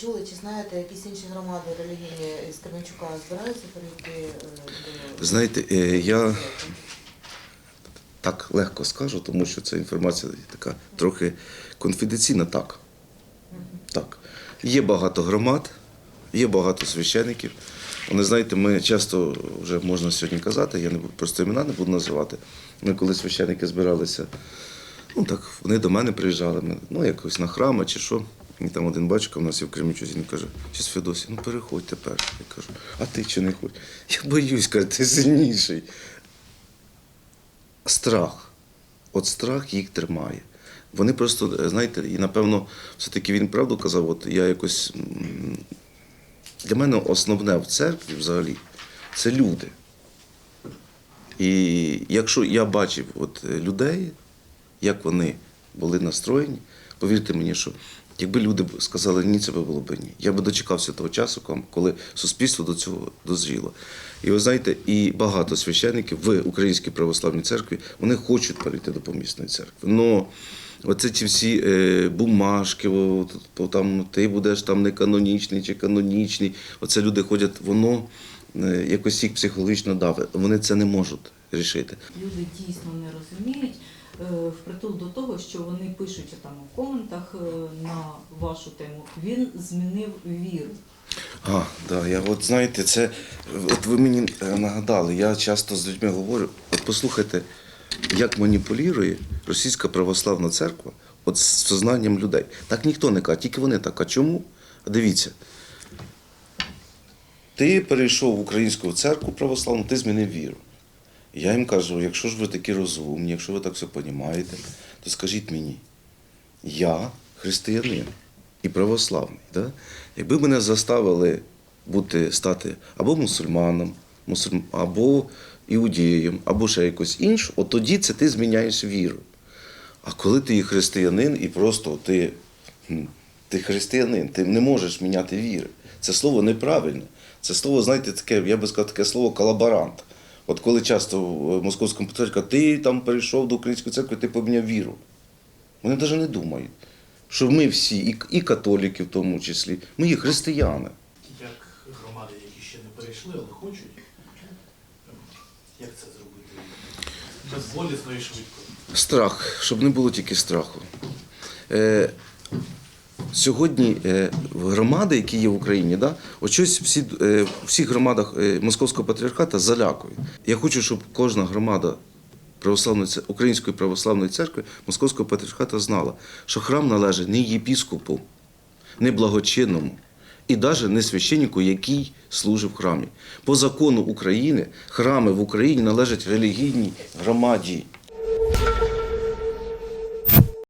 чули чи знаєте, якісь інші громади релігійні з Кременчука збираються перейти е, до Знаєте, е, я так легко скажу, тому що ця інформація така трохи конфіденційна. Так. Так. Є багато громад, є багато священиків. Вони, знаєте, ми часто вже можна сьогодні казати, я не просто імена не буду називати. Ми коли священики збиралися, ну так вони до мене приїжджали, ми, ну якось на храми чи що. І там один батюшка в нас є в Кремічузі, він каже, чи Федосі, ну переходь тепер. Я кажу, а ти чи не хочеш? Я боюсь, каже, ти сильніший. Страх. От страх їх тримає. Вони просто, знаєте, і напевно, все-таки він правду казав, от я якось. Для мене основне в церкві взагалі це люди. І якщо я бачив от людей, як вони були настроєні, повірте мені, що якби люди сказали ні, це було б ні. Я би дочекався того часу, коли суспільство до цього дозріло. І ви знаєте, і багато священників в Українській православній церкві вони хочуть перейти до помісної церкви. Но оце ці всі е, бумажки, о, там ти будеш там не канонічний чи канонічний. Оце люди ходять, воно якось їх психологічно давить. Вони це не можуть рішити. Люди дійсно не розуміють е, впритул до того, що вони пишуть там у коментах е, на вашу тему. Він змінив віру. А, да, я от знаєте, це от ви мені е, нагадали, я часто з людьми говорю, от послухайте, як маніпулює Російська православна церква от з сознанням людей. Так ніхто не каже, тільки вони так. А чому? Дивіться. Ти перейшов в українську церкву православну, ти змінив віру. Я їм кажу, якщо ж ви такі розумні, якщо ви так все розумієте, то скажіть мені, я християнин і православний. Да? Якби мене заставили бути, стати або мусульманом, мусульм, або іудеєм, або ще якось інше, от тоді це ти зміняєш віру. А коли ти є християнин і просто ти, ти християнин, ти не можеш міняти віри. Це слово неправильне. Це слово, знаєте, таке, я би сказав, таке слово колаборант. От коли часто в московському патріархаті кажуть, ти там перейшов до української церкви, ти поміняв віру. Вони навіть не думають, що ми всі, і, і католіки в тому числі, ми є християни. як громади, які ще не перейшли, але хочуть. Як це зробити? Безболісно і швидко. Страх, щоб не було тільки страху. Е, сьогодні е, громади, які є в Україні, да, от щось всі, е, в всіх громадах е, Московського патріархата залякують. Я хочу, щоб кожна громада православної, Української православної церкви Московського патріархата знала, що храм належить не єпіскопу, не благочинному і навіть не священнику, який служив в храмі. По закону України храми в Україні належать релігійній громаді.